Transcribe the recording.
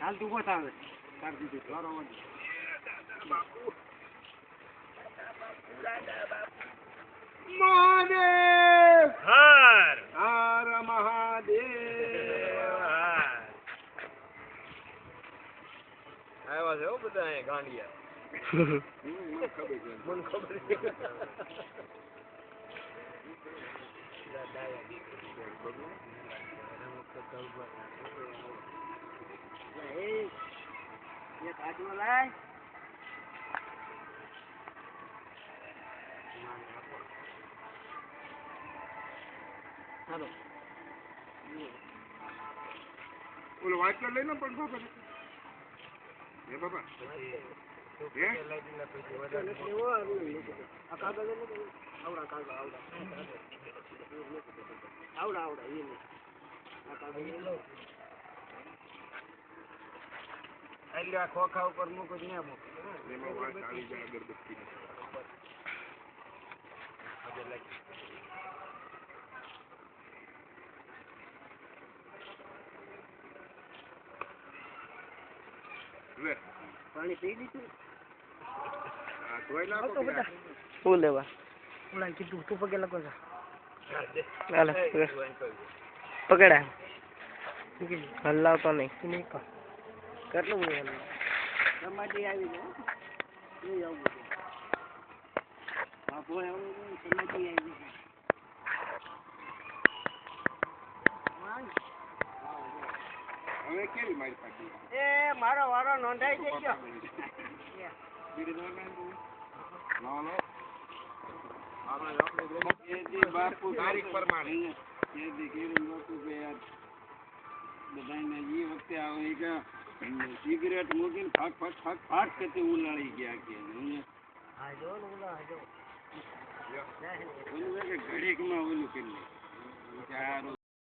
હાલ તું બસ આવે તાર દીધું તારો વાંધો. મહાદેવ બધા અહીંયા ગાંડિયા મને ખબર છે. એ એક લાય હાલો. ઓલો વાટલો લઈ લો પણ બાપા હે બાપા હે? આ કાગળ આવડા આવડા એ નહીં આ કાગળ એટલે આ ખોખા ઉપર મૂકો ત્યાં મૂકો. એમાં વાત આવી જાય અગરબત્તી પાણી પી લીધું. શું લેવા? ઓલા કીધું તું પગે લગો જા. હાલે પકડા. હલાવતો નહીં. તું નહીં કર કેટલું બધું સમાધિ આવી ગયો આવું બાપો આવું નહીં, સમાધિ આવી ગઈ હવે કેવી મારી પાછી એ મારો વારો નોંધાઈ જઈ ગયો બીડી નો મેં નો નો. આપણે બાપુ તારીખ પ્રમાણે. એ દીકરી બાપુ બધાને એ વખતે આવે કે સિગરેટ મૂકીને ફાક ફાક ફાક ફાટ કરતી ઉલાળી ગયા કે ઓલું કે ઘડીકમાં ઓલું કરી લે. સારું